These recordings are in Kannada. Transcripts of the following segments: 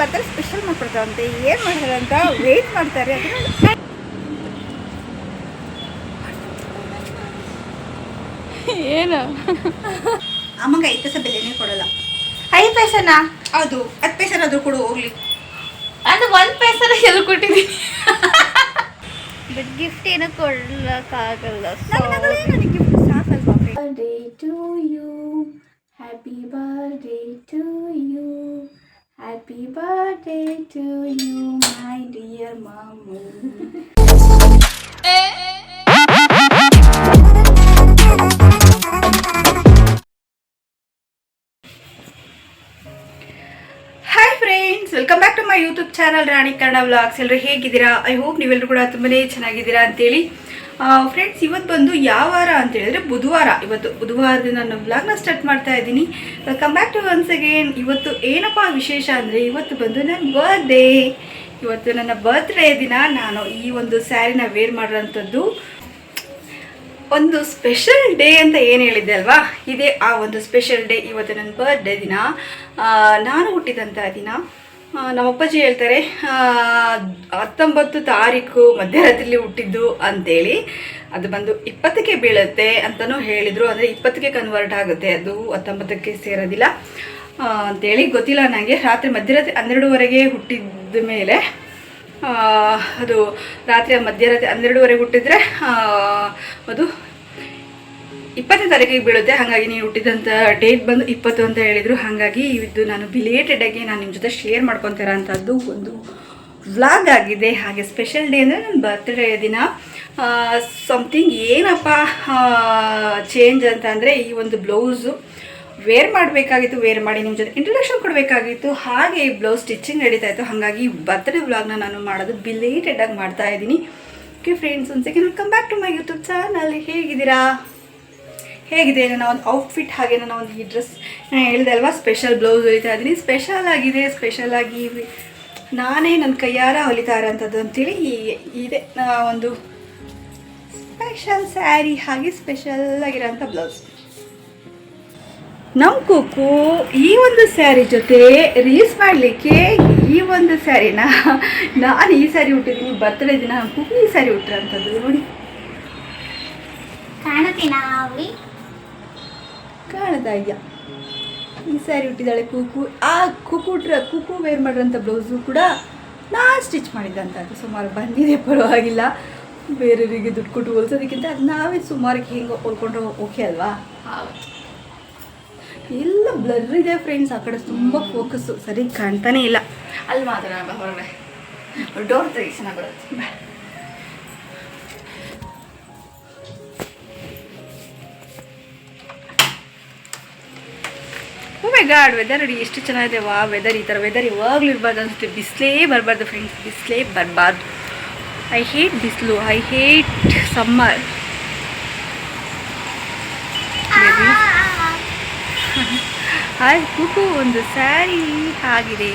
ಬರ್ತಾರೆ ಸ್ಪೆಷಲ್ ಮಾಡ್ಕೊಡ್ತಾರಂತೆ. ಏನು ಮಾಡ್ತಾರಂತ ವೇಟ್ ಮಾಡ್ತಾರೆ. ಅದನ್ನ ಏನು? ಅಮ್ಮಂಗ ಐದು ಪೈಸೆ ಬೆಲೆನೇ ಕೊಡಲ್ಲ. ಐದು ಪೈಸನಾ? ಹೌದು ಹತ್ತು ಪೈಸೆನಾದ್ರೂ ಕೊಡು ಹೋಗ್ಲಿ. ಅದು ಒಂದು ಪೈಸನ ಎಲ್ಲ ಕೊಟ್ಟಿದ್ದೀನಿ ಬಟ್ ಗಿಫ್ಟ್ ಏನೂ ನನಗೆ ಗಿಫ್ಟ್ ಸಾಕಲ್ವಾ? Birthday to you happy birthday to you happy birthday to you my dear friends welcome back to my YouTube channel Rani Kannada vlogs ಎಲ್ಲರೂ ಹೇಗಿದ್ದೀರಾ? ಐ ಹೋಪ್ ನೀವೆಲ್ಲರೂ ಕೂಡ ತುಂಬನೇ ಚೆನ್ನಾಗಿದ್ದೀರಾ ಅಂತೇಳಿ ಫ್ರೆಂಡ್ಸ್ ಇವತ್ತು ಬಂದು ಯಾವ ವಾರ ಅಂತ ಹೇಳಿದ್ರೆ ಬುಧವಾರ. ಇವತ್ತು ಬುಧವಾರದಿಂದ ನಾನು ವ್ಲಾಗ್ನ ಸ್ಟಾರ್ಟ್ ಮಾಡ್ತಾ ಇದ್ದೀನಿ. Come back to once again ಇವತ್ತು ಏನಪ್ಪ ವಿಶೇಷ ಅಂದರೆ ಇವತ್ತು ಬಂದು ನನ್ನ ಬರ್ಡೇ ಇವತ್ತು ನನ್ನ ಬರ್ತ್ಡೇ ದಿನ. ನಾನು ಈ ಒಂದು ಸ್ಯಾರಿನ ವೇರ್ ಮಾಡಿರೋಂಥದ್ದು ಒಂದು ಸ್ಪೆಷಲ್ ಡೇ ಅಂತ ಏನು ಹೇಳಿದ್ದೆ ಅಲ್ವಾ? ಇದೇ ಆ ಒಂದು ಸ್ಪೆಷಲ್ ಡೇ ಇವತ್ತು ನನ್ನ ಬರ್ಡೇ ದಿನ. ನಾನು ಹುಟ್ಟಿದಂಥ ದಿನ. ಆ, ನಮ್ಮ ಅಪ್ಪಾಜಿ ಹೇಳ್ತಾರೆ ಹತ್ತೊಂಬತ್ತು ತಾರೀಕು ಮಧ್ಯರಾತ್ರಿಲಿ ಹುಟ್ಟಿದ್ದು ಅಂತೇಳಿ. ಅದು ಬಂದು ಇಪ್ಪತ್ತಕ್ಕೆ ಬೀಳುತ್ತೆ ಅಂತಲೂ ಹೇಳಿದರು ಅಂದರೆ ಇಪ್ಪತ್ತಕ್ಕೆ ಕನ್ವರ್ಟ್ ಆಗುತ್ತೆ. ಅದು ಹತ್ತೊಂಬತ್ತಕ್ಕೆ ಸೇರೋದಿಲ್ಲ ಅಂತೇಳಿ ಗೊತ್ತಿಲ್ಲ ನನಗೆ ರಾತ್ರಿ ಮಧ್ಯರಾತ್ರಿ ಹನ್ನೆರಡುವರೆಗೆ ಹುಟ್ಟಿದ ಮೇಲೆ ಅದು ರಾತ್ರಿ ಮಧ್ಯರಾತ್ರಿ ಹನ್ನೆರಡುವರೆಗೆ ಹುಟ್ಟಿದ್ರೆ ಅದು ಇಪ್ಪತ್ತನೇ ತಾರೀಕಿಗೆ ಬೀಳುತ್ತೆ. ಹಾಗಾಗಿ ನೀವು ಹುಟ್ಟಿದಂಥ ಡೇಟ್ ಬಂದು ಇಪ್ಪತ್ತು ಅಂತ ಹೇಳಿದರು. ಹಾಗಾಗಿ ಇದು ನಾನು ಬಿಲೇಟೆಡಾಗಿ ನಾನು ನಿಮ್ಮ ಜೊತೆ ಶೇರ್ ಮಾಡ್ಕೊತೀರ ಅಂಥದ್ದು ಒಂದು ವ್ಲಾಗ್ ಆಗಿದೆ. ಹಾಗೆ ಸ್ಪೆಷಲ್ ಡೇ ಅಂದರೆ ನನ್ನ ಬರ್ತ್ಡೇ ದಿನ. ಸಮಥಿಂಗ್ ಏನಪ್ಪ ಚೇಂಜ್ ಅಂತ ಅಂದರೆ ಈ ಒಂದು ಬ್ಲೌಸು ವೇರ್ ಮಾಡಬೇಕಾಗಿತ್ತು ವೇರ್ ಮಾಡಿ ನಿಮ್ಮ ಜೊತೆ ಇಂಟ್ರೊಡಕ್ಷನ್ ಕೊಡಬೇಕಾಗಿತ್ತು. ಹಾಗೆ ಈ ಬ್ಲೌಸ್ ಸ್ಟಿಚಿಂಗ್ ನಡೀತಾ ಇತ್ತು. ಹಾಗಾಗಿ ಬರ್ತ್ಡೇ ವ್ಲಾಗ್ನ ನಾನು ಮಾಡೋದು ಬಿಲೇಟೆಡಾಗಿ ಮಾಡ್ತಾ ಇದ್ದೀನಿ. ಓಕೆ ಫ್ರೆಂಡ್ಸ್ ಒಂದು second welcome back to my YouTube channel ಹೇಗಿದ್ದೀರಾ? ಹೇಗಿದೆ ನನ್ನ ಒಂದು ಔಟ್ಫಿಟ್ ಹಾಗೆ ನನ್ನ ಒಂದು ಈ ಡ್ರೆಸ್ ನಾನು ಹೇಳಿದೆ ಅಲ್ವಾ ಸ್ಪೆಷಲ್ ಬ್ಲೌಸ್ ಹೊಲಿತಾ ಇದ್ದೀನಿ. ಸ್ಪೆಷಲ್ ಆಗಿದೆ ಸ್ಪೆಷಲ್ ಆಗಿ ನಾನೇ ನನ್ನ ಕೈಯಾರ ಹೊಲಿತಾ ಇರೋಂಥದ್ದು ಅಂತೇಳಿ ಇದೆ. ಒಂದು ಸ್ಪೆಷಲ್ ಸ್ಯಾರಿ ಹಾಗೆ ಸ್ಪೆಷಲ್ ಆಗಿರೋಂಥ ಬ್ಲೌಸ್ ನಮ್ಮ ಕುಕ್ಕು ಈ ಒಂದು ಸ್ಯಾರಿ ಜೊತೆ ರೀಲ್ಸ್ ಮಾಡಲಿಕ್ಕೆ ಈ ಒಂದು ಸ್ಯಾರಿನ ನಾನು ಈ ಸ್ಯಾರಿ ಉಟ್ಟಿದ್ದೀನಿ ಬರ್ತ್ಡೇ ದಿನ ಕೂಕು ಈ ಸ್ಯಾರಿ ಉಟ್ಟಿರೋಂಥದ್ದು ನೋಡಿ. ಕಾಣುತ್ತೀನಿ ಕಾಣ್ತಾ ಇದೆಯಾ? ಈ ಸ್ಯಾರಿ ಹುಟ್ಟಿದ್ದಾಳೆ ಕುಕು. ಆ ಕುಕು ಟ್ರ ಕುಕು ವೇರ್ ಮಾಡಿರೋಂಥ ಬ್ಲೌಸು ಕೂಡ ನಾನು ಸ್ಟಿಚ್ ಮಾಡಿದ್ದಂಥದ್ದು ಸುಮಾರು ಬಂದಿದೆ, ಪರವಾಗಿಲ್ಲ. ಬೇರೆಯವರಿಗೆ ದುಡ್ಡು ಕೊಟ್ಟು ಹೋಲ್ಸೋದಕ್ಕಿಂತ ಅದು ನಾವೇ ಸುಮಾರಿಗೆ ಹೆಂಗೆ ಹೊಲ್ಕೊಂಡ್ರೆ ಓಕೆ ಅಲ್ವಾ? ಎಲ್ಲ ಬ್ಲರ್ ಇದೆ ಫ್ರೆಂಡ್ಸ್ ಆ ಕಡೆ ತುಂಬ ಫೋಕಸ್ಸು ಸರಿ, ಕಾಣ್ತಾನೇ ಇಲ್ಲ. ಅಲ್ಲಿ ಮಾತ್ರ ಡೋರ್ ತೆಗಿ ಚೆನ್ನಾಗಿ ಬರುತ್ತೆ. ಮೈ ಗಾಡ್ ವೆದರ್ ನೋಡಿ ಎಷ್ಟು ಚೆನ್ನಾಗಿದೆ. ವಾ ವೆದರ್ ಈ ಥರ ವೆದರ್ ಯಾವಾಗಲೂ ಇರಬಾರ್ದು ಅನಿಸುತ್ತೆ. ಬಿಸಿಲೇ ಬರಬಾರ್ದು ಫ್ರೆಂಡ್ಸ್ ಬಿಸಿಲೇ ಬರಬಾರ್ದು. ಐ ಹೇಟ್ ಬಿಸಿಲು I hate summer hi Kuku ಒಂದು ಸ್ಯಾರಿ ಆಗಿದೆ.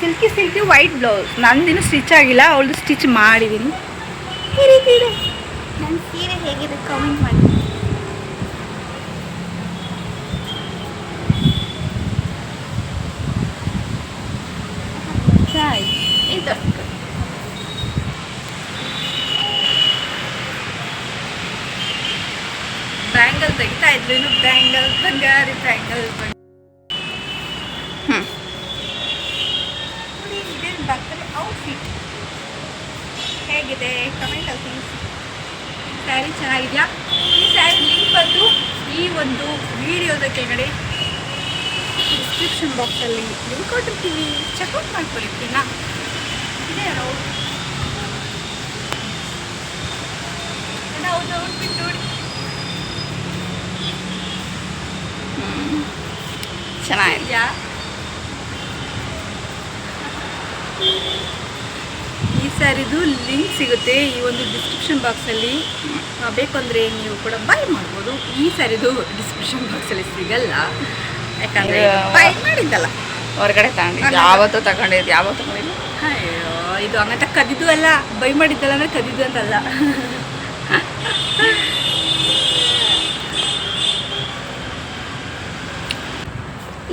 ಸಿಲ್ಕಿ ಸಿಲ್ಕಿ ವೈಟ್ ಬ್ಲೌಸ್ ನಂದಿನ ಸ್ಟಿಚ್ ಆಗಿಲ್ಲ, ಅವಳದು ಸ್ಟಿಚ್ ಮಾಡಿದ್ದೀನಿ ಈ ರೀತಿ ಇದೆ ನನ್ನ ಸೀರೆ ಹೇಗಿದೆ ಕಮೆಂಟ್ ಮಾಡಿ ಚೆನ್ನಾಗಿದೆ ಇದು ಬ್ಯಾಂಗಲ್ ಇನ್ನು ಬ್ಯಾಂಗಲ್ ಬಂಗಾರಿ ಬ್ಯಾಂಗಲ್ ಔಟ್ಫಿಟ್ ಹೇಗಿದೆ? ಕಮೆಂಟ್ ಅಲ್ಲಿ ತಿಳಿಸಿ. ಸ್ಯಾರಿ ಚೆನ್ನಾಗಿದೆಯಾ? ಈ ಸ್ಯಾರಿ ಲಿಂಕ್ ಬಂದು ಈ ಒಂದು ವಿಡಿಯೋದ ಕೆಳಗಡೆ ಡಿಸ್ಕ್ರಿಪ್ಷನ್ ಬಾಕ್ಸಲ್ಲಿ ಲಿಂಕ್ ಕೊಟ್ಟಿರ್ತೀವಿ ಚೆಕ್ಔಟ್ ಮಾಡ್ಕೊಳ್ಳಿ ಓಕೆನಾ ಇದೆ ಹೌದು ಹೌದು ಔಟ್ಫಿಟ್ ನೋಡಿ ಚೆನ್ನಾಗಿದೆ ಈ ಸ್ಯಾರಿದು ಲಿಂಕ್ ಸಿಗುತ್ತೆ ಈ ಒಂದು ಡಿಸ್ಕ್ರಿಪ್ಷನ್ ಬಾಕ್ಸಲ್ಲಿ ಬೇಕಂದರೆ ನೀವು ಕೂಡ ಬೈ ಮಾಡ್ಬೋದು. ಈ ಸ್ಯಾರಿದು ಡಿಸ್ಕ್ರಿಪ್ಷನ್ ಬಾಕ್ಸಲ್ಲಿ ಸಿಗಲ್ಲ. ಯಾಕಂದರೆ ಬೈ ಮಾಡಿದ್ದಲ್ಲ. ಹೊರಗಡೆ ತಗೊಂಡಿದ್ದು. ಯಾವತ್ತೂ ತಗೊಂಡಿದ್ದು. ಯಾವತ್ತು ತಗೊಂಡಿದ್ದು? ಅಯ್ಯೋ ಇದು ಹಂಗಂತ ಕದಿದ್ದು ಅಲ್ಲ. ಬೈ ಮಾಡಿದ್ದಲ್ಲ ಅಂದರೆ ಕದಿದ್ದು ಅಂತಲ್ಲ.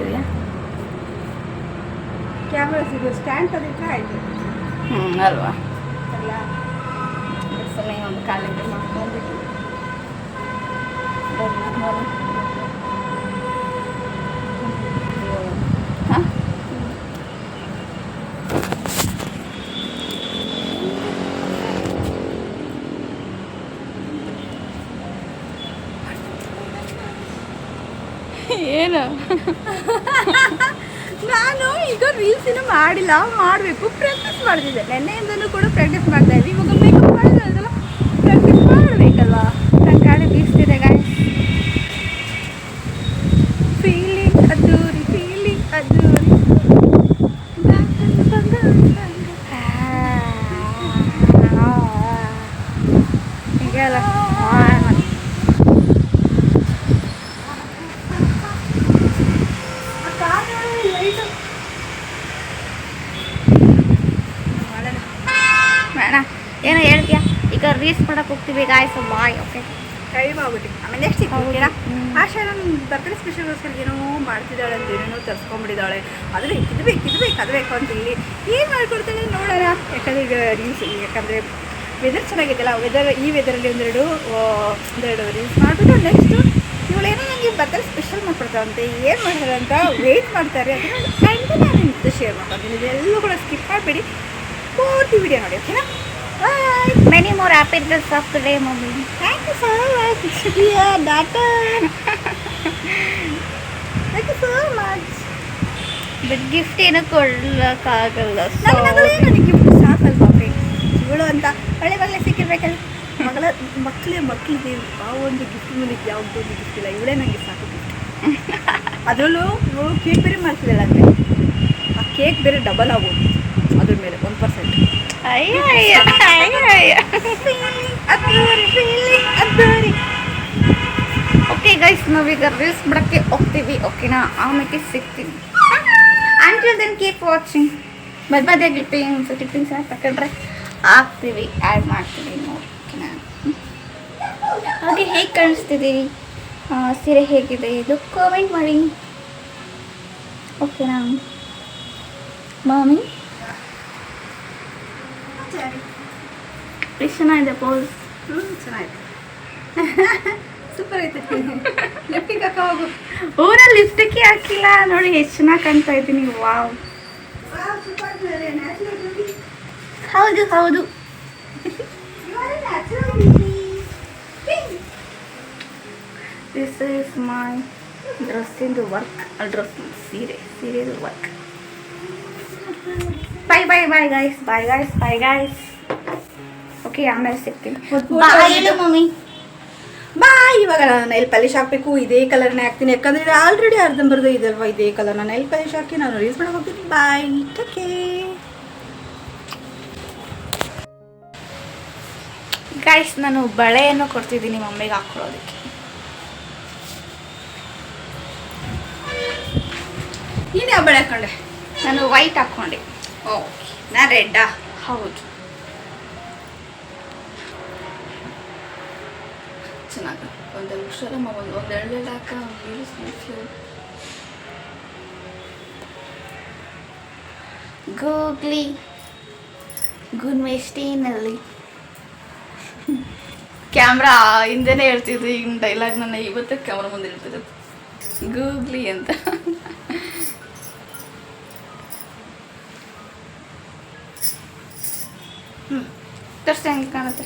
ಕಪ್ಪು ಕಾಣ್ತಿದೆಯಾ ಕ್ಯಾಮ್ರಾ ಸಿಗೋ ಸ್ಟ್ಯಾಂಡ್ ತಂದಿದ್ರೆ ಆಯ್ತು. ಹ್ಞೂ ಅಲ್ವಾ? ಅಲ್ಲ ಸುಮ್ಮನೆ ಒಂದು ಕಾಲಿಗೆ ಮಾಡ್ಕೊಂಡ್ಬಿಟ್ಟು. ಹಾಂ? ಏನು? ನಾನು ರೀಲ್ಸ್ ಮಾಡಿಲ್ಲ ಮಾಡಬೇಕು ಪ್ರಾಕ್ಟೀಸ್ ಮಾಡ್ತಿದ್ದೆ ನೆನ್ನೆಯಿಂದಲೂ ಕೂಡ ಪ್ರಾಕ್ಟೀಸ್ ಮಾಡ್ತಾ ಇದ್ವಿ. ಇವಾಗ ಮೇಕಪ್ ಮಾಡಿದ್ರಲ್ಲ ಪ್ರಾಕ್ಟೀಸ್ ಮಾಡಬೇಕಲ್ವಾ ನನ್ನ ಗಾಳಿ ಬೀಸ್ತಿದೆ ಗಾಳಿ ಫೀಲಿಂಗ್ ಅದ್ದೂರಿ ಫೀಲಿಂಗ್ ಅದ್ದೂರಿ ಹೀಗೆಲ್ಲ ಬೇಡ ಏನೋ ಹೇಳ್ತೀಯಾ ಈಗ ರೀಲ್ಸ್ ಮಾಡಕ್ಕೆ ಹೋಗ್ತೀವಿ ಗಾಯ್ಸ್ ಬಾಯ್ ಓಕೆ ಟೈಮ್ ಆಗುತ್ತೆ ಆಮೇಲೆ ನೆಕ್ಸ್ಟ್ ಹೌದು. ಸಿಗ್ತೀರಾ ಹ್ಮ್. ಆಶಾ ನನ್ನ ಬರ್ತ್ಡೇ ಏನೋ ಮಾಡ್ತಿದ್ದಾಳೆ ಅಂತ ಏನೇನೋ ತರ್ಸ್ಕೊಂಡ್ಬಿಟ್ಟಿದ್ದಾಳೆ ಅದು ಬೇಕು ಇದು ಬೇಕು ಇದು ಬೇಕು ಅದು ಬೇಕು ಅಂತ ಹೇಳಿ ಏನು ಮಾಡ್ಕೊಡ್ತಾಳೆ ನೋಡೋಣ. ಯಾಕಂದರೆ ಈಗ ರೀಲ್ಸ್ ಯಾಕಂದರೆ ವೆದರ್ ಚೆನ್ನಾಗಿದೆಯಲ್ಲ ವೆದರ್ ಈ ವೆದರಲ್ಲಿ ಒಂದೆರಡು ಒಂದೆರಡು ರೀಲ್ಸ್ ಮಾಡಿಬಿಟ್ಟು ನೆಕ್ಸ್ಟು ಇವಳೇನೋ ನನಗೆ ಬರ್ತಾರೆ ಸ್ಪೆಷಲ್ ಮಾಡ್ಕೊಡ್ತಾವಂತೆ ಏನು ಮಾಡ್ತಾರೆ ಅಂತ ವೆಯ್ಟ್ ಮಾಡ್ತಾರೆ. ಅದನ್ನು ಟೈಮ್ ನಾನು ಜೊತೆ ಶೇರ್ ಮಾಡ್ಕೊತೀನಿ ಇದೆಲ್ಲೂ ಕೂಡ ಸ್ಕಿಪ್ ಮಾಡಿಬಿಡಿ. ಪೂರ್ತಿ ವಿಡಿಯೋ ನೋಡಿ ಓಕೆನಾ bye many more happy returns of the day mummy Thank you so much. Yeah, you so much. But gift ಏನು ಕೊಡ್ಲಕ್ಕಾಗಲ್ಲ ನನಗೆ ಗಿಫ್ಟ್ ಸಾಕಲ್ವಾ ಇವಳು ಅಂತ ಒಳ್ಳೆ ಮಗಳೇ ಸಿಕ್ಕಿರ್ಬೇಕಲ್ಲ. ಮಗಳ ಮಕ್ಕಳೇ ಮಕ್ಕಳಿಗೆ ಆ ಒಂದು ಗಿಫ್ಟ್ ನನಗೆ ಯಾವುದೋ ಒಂದು ಗಿಫ್ಟ್ ಇಲ್ಲ. ಇವಳೇ ನನಗೆ ಸಾಕು ಗಿಫ್ಟ್ ಅದರಲ್ಲೂ ಇವಳು ಕೇಕ್ ಬೇರೆ ಮಾಡ್ತಿದ್ದಾಳೆ ಅಂದರೆ ಆ ಕೇಕ್ ಬೇರೆ ಡಬಲ್ ಆಗೋದು. ಅದ್ರ ಮೇಲೆ ಒನ್ ಪರ್ಸೆಂಟ್ ಅಯ್ಯ ಅಯ್ಯ ಓಕೆ ಗೈಸ್ ನಾವೀಗ ರೀಲ್ಸ್ ಮಾಡಕ್ಕೆ ಹೋಗ್ತೀವಿ ಓಕೆನಾ ಆಮೇಲೆ ಸಿಗ್ತೀವಿ ಅಂಟಿಲ್ ದೆನ್ ಕೀಪ್ ವಾಚಿಂಗ್ ಮಧ್ಯ ಟಿಪ್ಪಿಂಗ್ಸ್ ಟಿಪ್ಪಿಂಗ್ಸ್ ಎಲ್ಲ ತಗೊಂಡ್ರೆ ಹಾಕ್ತೀವಿ ಆ್ಯಡ್ ಮಾಡ್ತೀವಿ ನೋಡಿ ಓಕೆನಾ ಹಾಗೆ ಹೇಗೆ ಕಾಣಿಸ್ತಿದ್ದೀವಿ ಸೀರೆ ಹೇಗಿದೆ? ಇದು ಕಾಮೆಂಟ್ ಮಾಡಿ. ಓಕೆನಾ ಮಾಮಿ ಎಷ್ಟು ಚೆನ್ನಾಗಿದೆ. ಪೋಸ್ ಹ್ಞೂ ಚೆನ್ನಾಗಿದೆ. ಸೂಪರ್ ಐತೆ ಲಿಫ್ಟಿಗೆ ಹಾಕ ಹೋಗು. ಊರ ಲಿಪ್ಸ್ಟಿಕ್ ಹಾಕಿಲ್ಲ. ನೋಡಿ ಎಷ್ಟು ಚೆನ್ನಾಗಿ ಕಾಣ್ತಾ ಇದ್ದೀನಿ. ವಾವ್ ಸೂಪರ್ ನ್ಯಾಚುರಲ್ ಬ್ಯೂಟಿ ಹೌದು ಹೌದು. ದಿಸ್ ಇಸ್ ಮೈ ಡ್ರೆಸ್ಸಿಂದು ವರ್ಕ್ ಡ್ರೆಸ್ ಸೀರೆ ಸೀರೆದು work bye bye bye guys bye guys bye guys okay ಆಮೇಲೆ ಸಿಗ್ತೀನಿ. ಬಾಯ್ ಹೇಳು ಮಮ್ಮಿ ಬಾ ಇವಾಗ ನಾನು ನೈಲ್ ಪಾಲಿಶ್ ಹಾಕಬೇಕು ಇದೇ ಕಲರ್ನೇ ಹಾಕ್ತೀನಿ. ಯಾಕಂದ್ರೆ ಇದು ಆಲ್ರೆಡಿ ಅರ್ಧಂಬರ್ದು ಇದಲ್ವಾ ಇದೇ ಕಲರ್ ನಾನು ನೈಲ್ ಪಾಲಿಶ್ ಹಾಕಿ ನಾನು ರೀಸ್ ಮಾಡಕ್ಕೆ ಹೋಗ್ತೀನಿ. ಬಾಯ್ ಟಕ್ಕೆ ಗಾಯ್ಸ್ ನಾನು ಬಳೆಯನ್ನು ಕೊಡ್ತಿದ್ದೀನಿ ಮಮ್ಮಿಗೆ ಹಾಕೊಳ್ಳೋದಕ್ಕೆ ನೀನು ಯಾವ ಬಳೆ ಹಾಕೊಂಡೆ? ನಾನು ವೈಟ್ ಹಾಕ್ಕೊಂಡೆ ಓಕೆ ನಾ ರೆಡ್ಡಾ ಹೌದು. ಚೆನ್ನಾಗಿ. ಒಂದು ಹುಷಾರಮ್ಮ ಒಂದು ಒಂದು ಎರಡೆರಡು ಹಾಕ ಗೂಗ್ಲಿ. ಗುನ್ವೆಸ್ಟಿನಲ್ಲಿ ಕ್ಯಾಮ್ರಾ ಹಿಂದೆನೇ ಹೇಳ್ತಿದ್ದು ಈಗ ಡೈಲಾಗ್ ನನ್ನ ಇವತ್ತು ಕ್ಯಾಮ್ರಾ ಮುಂದೆ ಇರ್ತದೆ ಗೂಗ್ಲಿ ಅಂತ. ತೋರಿಸಿ ಹೆಂಗೆ ಕಾಣುತ್ತೆ.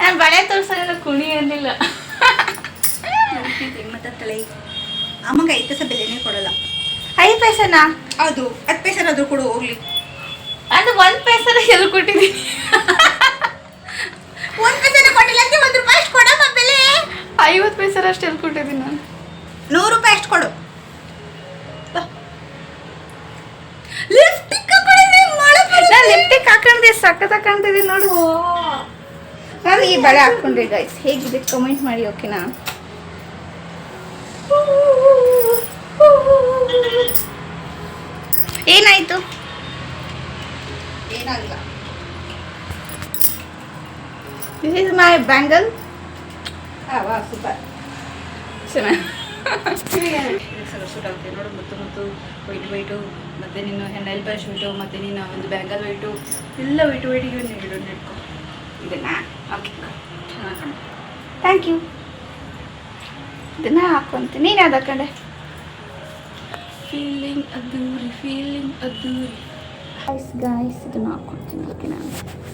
ನಾನು ಬಳೆ ತೋರ್ಸಲ್ಲ ಕುಣಿ ಏನಿಲ್ಲ ತಲೆ ಅಮ್ಮಂಗೆ ಐದು ಪೈಸೆ ಬೆಲೆನೇ ಕೊಡಲ್ಲ. ಐದು ಪೈಸೆನಾ? ಅದು ಹತ್ತು ಪೈಸೆನಾದ್ರೂ ಕೊಡು ಹೋಗ್ಲಿ. ಅದು ಒಂದು ಪೈಸೆನ ಎಲ್ಲಿ ಕೊಟ್ಟಿದ್ದೀನಿ? ಒಂದು ಪೈಸೆನ ಕೊಟ್ಟಿಲ್ಲ ಅಂದ್ರೆ ಒಂದು ರೂಪಾಯಿ ಅಷ್ಟು ಕೊಡಮ್ಮ ಬೆಲೆ. ಐವತ್ತು ಅಷ್ಟು ಎಲ್ಲಿ ಕೊಟ್ಟಿದ್ದೀನಿ ನಾನು? ನೂರು ರೂಪಾಯಿ ಅಷ್ಟು ಕೊಡು ಲಿಫ್ಟಿಕ್ ನಾ ಲಿಪ್ಟಿಕ್ ಹಾಕೊಂಡೆ ಕಾಣ್ತಿದೆ ನೋಡು. ನಾನು ಈ ಬಳೆ ಹಾಕೊಂಡ್ರಿ ಗೈಸ್ ಹೇಗಿದೆ ಕಮೆಂಟ್ ಮಾಡಿ ಓಕೆನಾ ಏನಾಯ್ತು? ಏನಾಗಿಲ್ಲ. This is my bangle super ಚೆನ್ನಾಗಿ. ಸೂಟ್ ಆಗುತ್ತೆ ನೋಡು ಮುತ್ತು ಮುತ್ತು ವೈಟ್ ವೈಟು ಮತ್ತು ನೀನು ಹೆಣ್ಣೈಲ್ ಪ್ಯಾಶ್ ವೈಟು ಮತ್ತು ನೀನು ಒಂದು ಬ್ಯಾಂಗಲ್ ವೈಟು ಎಲ್ಲ ವೈಟ್ ವೈಟಿಗೆ ಒಂದು ಇಡು ಇಟ್ಕೊ ಇದನ್ನ ಓಕೆ ಚೆನ್ನಾಗಿ ಥ್ಯಾಂಕ್ ಯು ಇದನ್ನ ಹಾಕೊಂತೀನಿ. ನೀನು ಯಾವ್ದು ಹಾಕೊಂಡೆ? ಫೀಲಿಂಗ್ ಅದ್ದೂರಿ ಫೀಲಿಂಗ್ ಅದ್ದೂರಿ. ಗಾಯ್ಸ್ ಗಾಯ್ಸ್ ಇದನ್ನ ಹಾಕೊಡ್ತೀನಿ ಓಕೆ ಹೊರಡು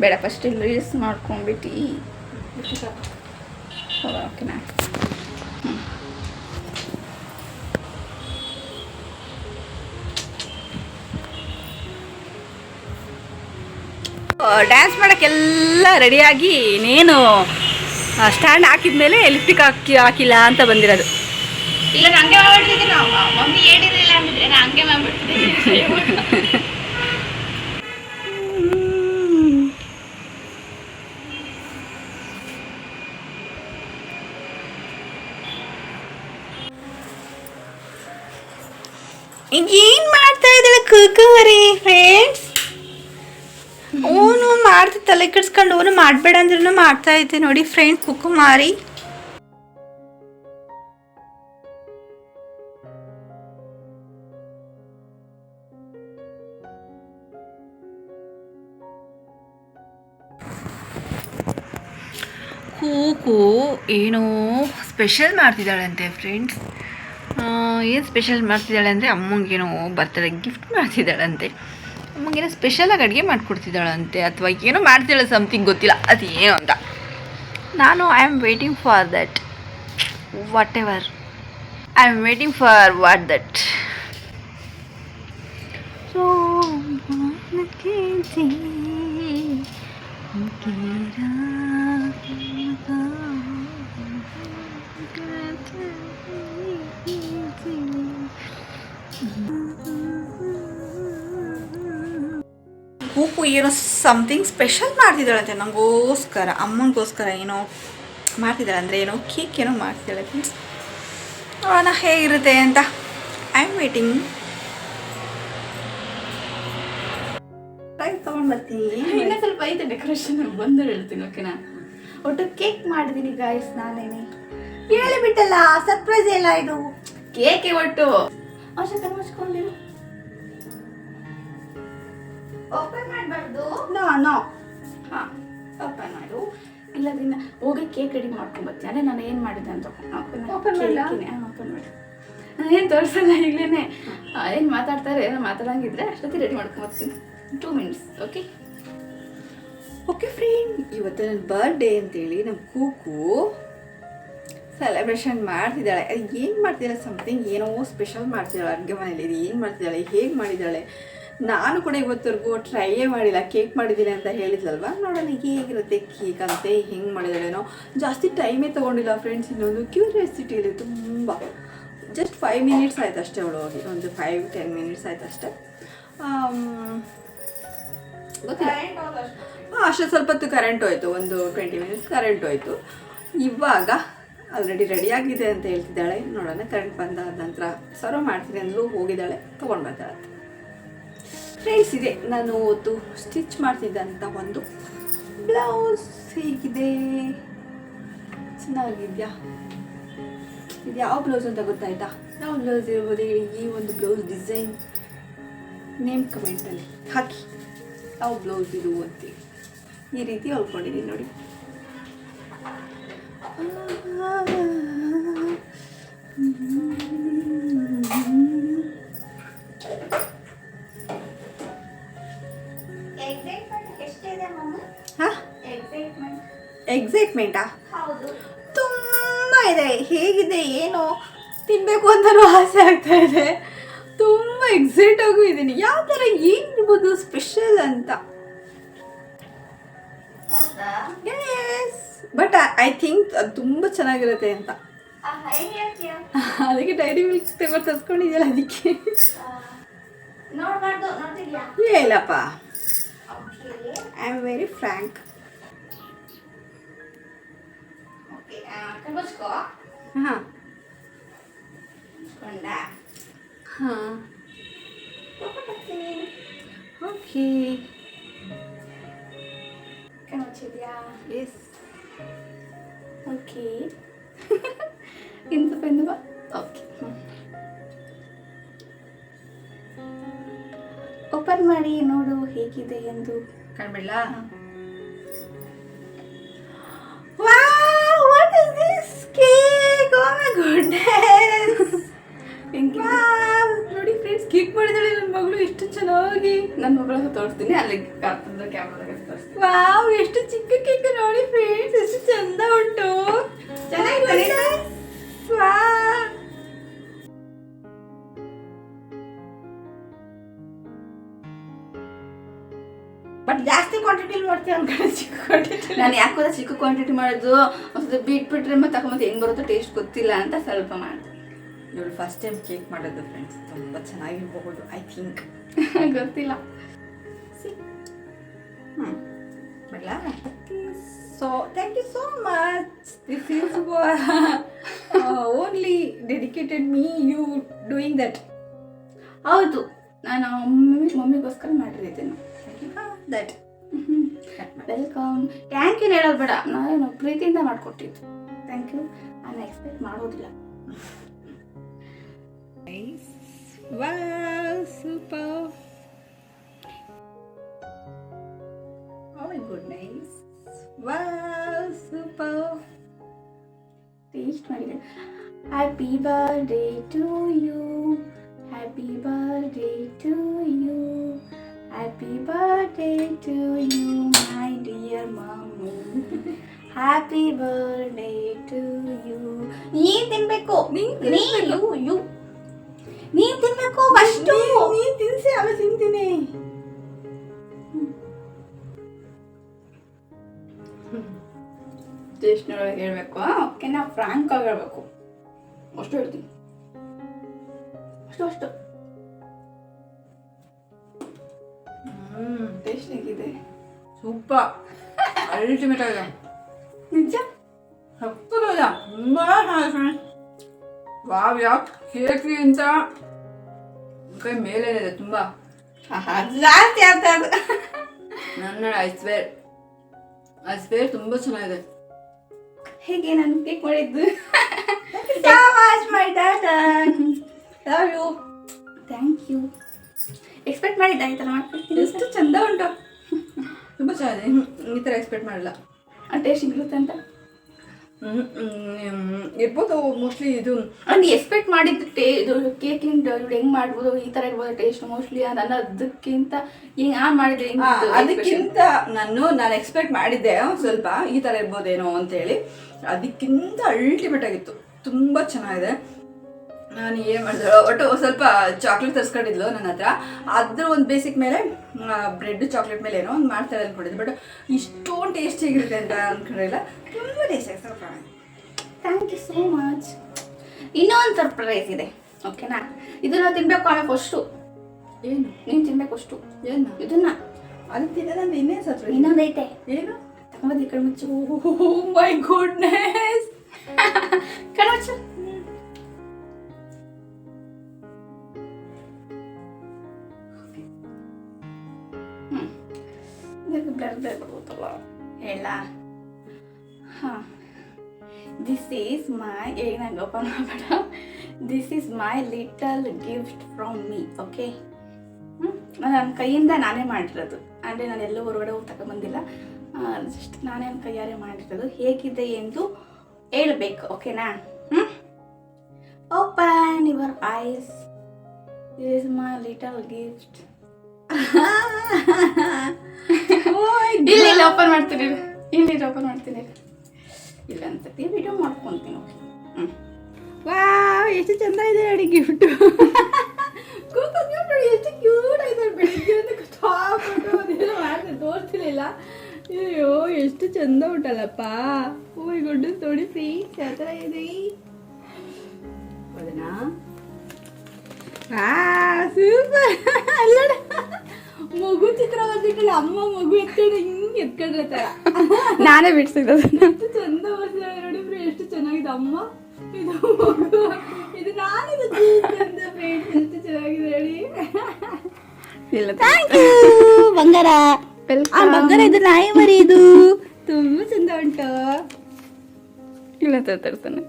ಬೇಡ ಫಸ್ಟ್ ಇಲ್ಲಿ ರೀಲ್ಸ್ ಮಾಡ್ಕೊಂಡ್ಬಿಟ್ಟು ಓಕೆನಾ ಡ್ಯಾನ್ಸ್ ಮಾಡೋಕ್ಕೆಲ್ಲ ರೆಡಿಯಾಗಿ ಇನ್ನೇನು ಸ್ಟ್ಯಾಂಡ್ ಹಾಕಿದ್ಮೇಲೆ ಲಿಫ್ಟಿಕ್ ಹಾಕಿ ಹಾಕಿಲ್ಲ ಅಂತ ಬಂದಿರೋದು. ಇಲ್ಲ ನಂಗೆ ಮಾಡ್ಬಿಡ್ತಿದ್ದೀನಿ ಮಮ್ಮಿ ಹೇಳಿರಲಿಲ್ಲ ಅಂದಿದ್ರೆ ನಾನು ಹಂಗೆ ಮಾಡ್ಬಿಡ್ತಿದ್ದೆ ತಲೆ ಕೆಡ್ಸ್ಕೊಂಡು ಅವನು ಮಾಡಬೇಡ ಅಂದ್ರೂ ಮಾಡ್ತಾ ಇದ್ದೆ ನೋಡಿ ಫ್ರೆಂಡ್ಸ್ ಕುಕುಮಾರಿ ಕೂಕು ಏನೋ ಸ್ಪೆಷಲ್ ಮಾಡ್ತಿದ್ದಾಳಂತೆ ಫ್ರೆಂಡ್ಸ್ ಏನು ಸ್ಪೆಷಲ್ ಮಾಡ್ತಿದ್ದಾಳೆ ಅಂದರೆ ಅಮ್ಮಂಗೇನೋ ಬರ್ತಡೇ ಗಿಫ್ಟ್ ಮಾಡ್ತಿದ್ದಾಳಂತೆ. ಅಮ್ಮಂಗೇನೋ ಸ್ಪೆಷಲಾಗಿ ಅಡುಗೆ ಮಾಡಿಕೊಡ್ತಿದ್ದಾಳಂತೆ ಅಥವಾ ಏನೋ ಮಾಡ್ತಿದ್ದಾಳೆ ಸಮಥಿಂಗ್ ಗೊತ್ತಿಲ್ಲ ಅದು ಏನು ಅಂತ. ನಾನು I am waiting for that whatever I am waiting for what that so ಕೂಪು ಏನೋ ಸಮಥಿಂಗ್ ಸ್ಪೆಷಲ್ ಮಾಡ್ತಿದ್ದಾಳಂತೆ. ನನಗೋಸ್ಕರ ಅಮ್ಮನಿಗೋಸ್ಕರ ಏನೋ ಮಾಡ್ತಿದ್ದಾಳೆ ಅಂದರೆ ಏನೋ ಕೇಕ್ ಏನೋ ಮಾಡ್ತಿದ್ದಾಳೆ. ಫ್ರೆಂಡ್ಸ್ ನೋಡೋಣ ಹೇಗಿರುತ್ತೆ ಅಂತ ಐ ಆಮ್ ವೇಟಿಂಗ್ ತೊಗೊಂಡು ಬರ್ತೀನಿ ಇನ್ನೂ ಸ್ವಲ್ಪ ಐತೆ ಡೆಕೋರೇಷನ್ ಬಂದು ಹೇಳ್ತೀನಿ ಓಕೆನಾ ಒಟ್ಟು ಕೇಕ್ ಮಾಡಿದ್ದೀನಿ ಗಾಯ್ಸ್ ನಾನೇನೆ ಹೇಳಿಬಿಟ್ಟಲ್ಲ ಸರ್ಪ್ರೈಸ್ ಎಲ್ಲ ಇದು. ಕೇಕೆ ಒಟ್ಟು. ಅವಶ್ಯಕ ಮುಚ್ಕೊಂಡಿರು. ಓಪನ್ ಮಾಡಬಾರ್ದು? ನೋ ನೋ ಹಾಂ ಓಪನ್ ಮಾಡು. ಇಲ್ಲದಿನ ಹೋಗಿ ಕೇಕ್ ರೆಡಿ ಮಾಡ್ಕೊಂಡು ಬರ್ತೀನಿ. ಅದೇ ನಾನು ಏನು ಮಾಡಿದ್ದೆ ಅಂತ ಓಪನ್ ಮಾಡ್ಲಾ? ಓಪನ್ ಮಾಡಿ. ಏನು ತೋರಿಸಲ್ಲ ಈಗಲೇ ಏನು ಮಾತಾಡ್ತಾರೆ ಏನೋ ಮಾತಾಡಂಗಿದ್ರೆ ಅಷ್ಟೊತ್ತಿ ready ಮಾಡ್ಕೊಂಬರ್ತೀನಿ two minutes okay okay friend ಇವತ್ತು ನನ್ನ ಬರ್ಡೇ ಅಂತೇಳಿ ನಮ್ಮ ಕೂಕು ಸೆಲೆಬ್ರೇಷನ್ ಮಾಡ್ತಿದ್ದಾಳೆ. ಅದು ಏನು ಮಾಡ್ತಿದ್ದಾಳೆ? ಸಮಥಿಂಗ್ ಏನೋ ಸ್ಪೆಷಲ್ ಮಾಡ್ತಿದ್ದಾಳೆ. ಅಡುಗೆ ಮನೇಲಿ ಇದು ಏನು ಮಾಡ್ತಿದ್ದಾಳೆ? ಹೇಗೆ ಮಾಡಿದ್ದಾಳೆ? ನಾನು ಕೂಡ ಇವತ್ತರೆಗೂ ಟ್ರೈಯೇ ಮಾಡಿಲ್ಲ ಕೇಕ್ ಮಾಡಿದ್ದೀನಿ ಅಂತ ಹೇಳಿದ್ಲಲ್ವ? ನೋಡೋಣ ಹೇಗಿರುತ್ತೆ ಕೇಕ್ ಅಂತೆ ಹೆಂಗೆ ಮಾಡಿದಾಳೇನೋ. ಜಾಸ್ತಿ ಟೈಮೇ ತೊಗೊಂಡಿಲ್ಲ ಫ್ರೆಂಡ್ಸ್ ಇನ್ನೊಂದು ಕ್ಯೂರಿಯಾಸಿಟಿ ಇದೆ ತುಂಬ. ಜಸ್ಟ್ ಫೈವ್ ಮಿನಿಟ್ಸ್ ಆಯ್ತು ಅಷ್ಟೇ ಅವಳು ಹೋಗಿ ಒಂದು ಫೈವ್ ಟೆನ್ ಮಿನಿಟ್ಸ್ ಆಯ್ತು ಅಷ್ಟೇ. ಗೊತ್ತಿಲ್ಲ. ಹಾಂ ಅಷ್ಟೇ. ಸ್ವಲ್ಪ ಹೊತ್ತು ಕರೆಂಟ್ ಹೋಯ್ತು ಒಂದು ಟ್ವೆಂಟಿ ಮಿನಿಟ್ಸ್ ಕರೆಂಟ್ ಹೋಯ್ತು. ಇವಾಗ ಆಲ್ರೆಡಿ ರೆಡಿಯಾಗಿದೆ ಅಂತ ಹೇಳ್ತಿದ್ದಾಳೆ. ನೋಡೋಣ ಕರೆಂಟ್ ಬಂದಾದ ನಂತರ ಸರ್ವ್ ಮಾಡ್ತೀನಿ ಅಂದ್ರೂ ಹೋಗಿದ್ದಾಳೆ ತೊಗೊಂಡು ಬರ್ತಾಳೆ ಫ್ರೆಂಡ್ಸ್ ಇದೆ. ನಾನು ಅವತ್ತು ಸ್ಟಿಚ್ ಮಾಡ್ತಿದ್ದಂಥ ಒಂದು ಬ್ಲೌಸ್ ಹೇಗಿದೆ? ಚೆನ್ನಾಗಿದೆಯಾ? ಇದು ಯಾವ ಬ್ಲೌಸ್ ಅಂತ ಗೊತ್ತಾಯ್ತಾ? ಯಾವ ಬ್ಲೌಸ್ ಇರ್ಬೋದು ಈ ಒಂದು ಬ್ಲೌಸ್ ಡಿಸೈನ್ ನೇಮ್ ಕಮೆಂಟಲ್ಲಿ ಹಾಕಿ. ಯಾವ ಬ್ಲೌಸ್ ಇದು ಅಂತೇಳಿ ಈ ರೀತಿ ಹೊಲ್ಕೊಂಡಿದ್ದೀನಿ ನೋಡಿ. ಎಕ್ಸೈಟ್ಮೆಂಟಾ ಹೌದು. ತುಂಬ ಇದೆ. ಹೇಗಿದೆ ಏನೋ? ತಿನ್ನಬೇಕು ಅಂತಲೂ ಆಸೆ ಆಗ್ತಾ ಇದೆ. ತುಂಬ ಎಕ್ಸೈಟ್ ಆಗು ಇದ್ದೀನಿ ಯಾವ ಥರ ಏನಿರ್ಬೋದು ಸ್ಪೆಷಲ್ ಅಂತ? ಎಸ್ ಬಟ್ ಐ ಥಿಂಕ್ ಅದು ತುಂಬ ಚೆನ್ನಾಗಿರುತ್ತೆ ಅಂತ. ಅದಕ್ಕೆ ಡೈರಿ ಮಿಲ್ಕ್ ತಗೊಂಡು ತರ್ಸ್ಕೊಂಡಿದ್ಯಲ್ಲ ಅದಕ್ಕೆ. ಇಲ್ಲಪ್ಪ ಐ ಆಮ್ ವೆರಿ ಫ್ರ್ಯಾಂಕ್ ಕಣ್ಮುಚ್ಕೋ ಹಾಂ. ಮುಚ್ಕೊಂಡ ಹಾಂ. ಓಕೆ. Yes okay. ಇಂದು ಪೆಂದು ಓಕೆ. ಓಪನ್ ಮಾಡಿ ನೋಡು ಹೇಗಿದೆ ಎಂದು. ಕಾಣ್ಬಿಡ್ಲ? ಚೆನ್ನಾಗಿ ನನ್ನ ಮಗಳ ತೋರಿಸ್ತೀನಿ ಅಲ್ಲಿ ಕಾರ್ತದ ಕ್ಯಾಮ್ರಾದಾಗ ತೋರಿಸ್ತೀನಿ. ವಾವ್ ಎಷ್ಟು ಚಿಕ್ಕ ಕೇಕ್ ನೋಡಿ ಫ್ರೆಂಡ್ಸ್ ಎಷ್ಟು ಚಂದ ಉಂಟು. ಚೆನ್ನಾಗಿದೆ. ವಾವ್ ಬಟ್ ಜಾಸ್ತಿ ಕ್ವಾಂಟಿಟಿಲಿ ಮಾಡ್ತೀವಿ ಅನ್ಕೊಂಡು ಚಿಕ್ಕ ಕ್ವಾಂಟಿಟಿ ನಾನು ಯಾಕೆ ಚಿಕ್ಕ ಕ್ವಾಂಟಿಟಿ ಮಾಡೋದು ಒಂದು ಬಿಟ್ಬಿಟ್ರೆ ಮತ್ತೆ ತಗೊಂಬತ್ತೆ ಹೆಂಗ್ ಬರುತ್ತೋ ಟೇಸ್ಟ್ ಗೊತ್ತಿಲ್ಲ ಅಂತ ಸ್ವಲ್ಪ ಮಾಡಿದೆ ಇವಳು ಫಸ್ಟ್ ಟೈಮ್ ಕೇಕ್ ಮಾಡೋದು ಫ್ರೆಂಡ್ಸ್ ತುಂಬ ಚೆನ್ನಾಗಿರಬಹುದು ಐ ಥಿಂಕ್ ಗೊತ್ತಿಲ್ಲ. ಬರಲಾ? So thank you so much this is only dedicated me you doing that ಹೌದು. ನಾನು ಮಮ್ಮಿ ಮಮ್ಮಿಗೋಸ್ಕರ ಮಾಡಿರಿದ್ದೇನೆ ದಟ್ ವೆಲ್ಕಮ್ ಥ್ಯಾಂಕ್ ಯು ಹೇಳೋದು ಬೇಡ. ನಾನು ಪ್ರೀತಿಯಿಂದ ಮಾಡಿಕೊಟ್ಟಿದ್ದು. ಥ್ಯಾಂಕ್ ಯು ನಾನು ಎಕ್ಸ್ಪೆಕ್ಟ್ ಮಾಡೋದಿಲ್ಲ. nice wow super oh my god nice wow super taste ಮಾಡಿದೆ happy birthday to you happy birthday to you happy birthday to you my dear mummy happy birthday to you ನೀನ್ ತಿನ್ಬೇಕು ನೀನ್ ನೀ ಯು ಯು ನೀನ್ ತಿನ್ಬೇಕು ಅಷ್ಟು ನೀನ್ ತಿನ್ಸಿ ಆಮೇಲೆ ತಿಂತೀನಿ. ಟೇಸ್ಟ್ನೊಳಗೆ ಹೇಳ್ಬೇಕು ಓಕೆ ನಾ ಫ್ರಾಂಕ್ ಆಗಿ ಹೇಳ್ಬೇಕು. ಅಷ್ಟು ಹೇಳ್ತೀನಿ. ಅಷ್ಟು ಅಷ್ಟು. ಹ್ಮ್ ಟೇಸ್ಟ್ ಹೇಗಿದೆ. ಸೂಪರ್. ಅಲ್ಟಿಮೇಟ್ ಆಗಿದೆ. ನಿಜ? ಸಕ್ಕತ್ತಾಗಿದೆ ತುಂಬ ಚೆನ್ನಾಗಿದೆ. ವಾವ್ ಯಾವ ಕೇಕ್ರಿ ಅಂತ. ಕೈ ಮೇಲೆ ಇದೆ ತುಂಬ ಜಾಸ್ತಿ ಆಗ್ತಾ ನನ್ನ ಐಸ್ವೇರ್ ಐಸ್ವೇರ್ ತುಂಬಾ ಚೆನ್ನಾಗಿದೆ. ಹೇಗೆ ನಾನು ಕೇಕ್ ಮಾಡಿದ್ದು my dad you thank you expect ಮಾಡಿದ್ದ ಈ ಥರ ಮಾಡ್ಕೊಡ್ತೀನಿ. ಎಷ್ಟು ಚಂದ ಉಂಟು. ತುಂಬ ಚೆನ್ನಾಗಿದೆ. ಈ ಥರ ಎಕ್ಸ್ಪೆಕ್ಟ್ ಮಾಡಲ್ಲ. ಆ ಟೇಸ್ಟ್ ಇರುತ್ತೆ ಅಂತ ಇರ್ಬೋದು ಮೋಸ್ಟ್ಲಿ ಇದು? ನಾನು ಎಕ್ಸ್ಪೆಕ್ಟ್ ಮಾಡಿದ್ದು ಟೇ ಇದು ಕೇಕಿನ ಹೆಂಗ್ ಮಾಡ್ಬೋದು ಈ ತರ ಇರ್ಬೋದು ಟೇಸ್ಟ್ ಮೋಸ್ಟ್ಲಿ ಅದು ಅನ್ನೋದಕ್ಕಿಂತ ಹಿಂಗ್ ಆ ಮಾಡಿದ್ರೆ ಅದಕ್ಕಿಂತ ನಾನು ನಾನು ಎಕ್ಸ್ಪೆಕ್ಟ್ ಮಾಡಿದ್ದೆ ಸ್ವಲ್ಪ ಈ ತರ ಇರ್ಬೋದೇನೋ ಅಂತೇಳಿ. ಅದಕ್ಕಿಂತ ಅಲ್ಟಿಮೇಟ್ ಆಗಿತ್ತು. ತುಂಬಾ ಚೆನ್ನಾಗಿದೆ. ನಾನು ಏನು ಮಾಡಿದಳು ಒಟ್ಟು ಒಂದ್ ಸ್ವಲ್ಪ ಚಾಕ್ಲೇಟ್ ತರಿಸ್ಕೊಂಡಿದ್ಲು ನನ್ನ ಹತ್ರ. ಅದ್ರ ಒಂದು ಬೇಸಿಕ್ ಮೇಲೆ ಬ್ರೆಡ್ ಚಾಕ್ಲೇಟ್ ಮೇಲೆ ಏನೋ ಒಂದು ಮಾಡ್ತಾರೆ ಅಂದ್ಕೊಂಡಿದ್ದೆ ಬಟ್ ಇಷ್ಟೊಂದು ಟೇಸ್ಟಿಯಾಗಿರುತ್ತೆ ಅಂತ ಅಂದ್ಕೊಂಡಿಲ್ಲ ತುಂಬ ಟೇಸ್ಟ್ ಸ್ವಲ್ಪ ಥ್ಯಾಂಕ್ ಯು ಸೋ ಮಚ್ ಇನ್ನೊಂದು ಸರ್ಪ್ರೈಸ್ ಇದೆ. ಓಕೆನಾ ಇದನ್ನ ತಿನ್ಬೇಕು ಆಮೇಲೆ ಅಷ್ಟು ಏನು? ನೀನು ತಿನ್ಬೇಕು ಅಷ್ಟು ಏನು? ಇದನ್ನ? ಅದು ತಿನ್ನೋದಂತ ಇನ್ನೇನು ಇನ್ನೊಂದು ಇನ್ನೊಂದೈತೆ ಏನು? ತಗೊಂಬಂದು ಈ ಕಡೆ ಮುಚ್ಚು ಮೈ ಗುಡ್ನೆಸ್ ಕಣ್ಣು ಬ್ಲರ್ ಬರ್ಬೋದಲ್ಲ ಹೇಳ. ಹಾಂ. ದಿಸ್ ಈಸ್ ಮೈ ಈಗ ನಂಗೆ ಮಾಡಬೇಡ. This is my little gift from me okay ನನ್ನ ಕೈಯಿಂದ ನಾನೇ ಮಾಡಿರೋದು. ಅಂದರೆ ನಾನು ಎಲ್ಲೂ ಹೊರಗಡೆ ಹೋಗಿ ತಗೊಂಬಂದಿಲ್ಲ ಜಸ್ಟ್ ನಾನೇ ನನ್ನ ಕೈಯಾರೆ ಮಾಡಿರೋದು. ಹೇಗಿದೆ ಎಂದು ಹೇಳ್ಬೇಕು ಓಕೆನಾ ಹ್ಞೂ open your eyes is my little gift ಇಲ್ಲಿ ಅಲ್ಲಿ ಓಪನ್ ಮಾಡ್ತೀನಿ. ಇಲ್ಲಿ. ಓಪನ್ ಮಾಡ್ತೀನಿ. ಇಲ್ಲ. ಅನ್ಸತಿ ವಿಡಿಯೋ ಮಾಡ್ಕೊಂತೀನಿ ಓಕೆ. ಹ್ಞೂ ವಾ ಎಷ್ಟು ಚಂದ ಇದೆ ನೋಡಿ ಗಿಫ್ಟ್ ನೋಡಿ ಎಷ್ಟು ಕ್ಯೂಟ್ ಇದೆ ಬೆಳಿಗ್ಗೆ ಅಂತ ಕಷ್ಟಪಟ್ಟು ಅದೆಲ್ಲ ಮಾಡಿದೆ ತೋರಿಸ್ತಿರ್ಲಿಲ್ಲ. ಅಯ್ಯೋ ಎಷ್ಟು ಚಂದ ಉಂಟಲ್ಲಪ್ಪ. ಹೂವಿ ಗುಡ್ಡ ನೋಡಿ ಫ್ರೀಸ್ ಯಾವ ಥರ ಇದೆ. ಹೌದನಾ ಸೂಪರ್ ಅಲ್ಲಡ ಮಗು ಚಿತ್ರ ಬರ್ತಿಟ್ಟಲ್ಲ ಅಮ್ಮ ಮಗು ಎತ್ಕೊಂಡು ಹಿಂಗೆ ಎತ್ಕೊಂಡ್ರೆ ಥರ ನಾನೇ ಬಿಡ್ಸಿದ್ದು ಎಷ್ಟು ಚಂದ ಬರ್ತಿದ್ದಾಳೆ ನೋಡಿದ್ರು ಎಷ್ಟು ಚೆನ್ನಾಗಿದೆ. ಅಮ್ಮ ಇದು ಮಗು. ಇದು ನಾನಿದು ಚಂದ ಫ್ರೆಂಡ್ಸ್ ಎಷ್ಟು ಚೆನ್ನಾಗಿದೆ ಹೇಳಿ. ಇಲ್ಲ. ಬಂಗಾರ. ಆ ಬಂಗಾರ ಇದು ನಾಯಿ ಮರಿ ಇದು ತುಂಬಾ ಚಂದ ಉಂಟು. ಇಲ್ಲ ತರ್ತಾನೆ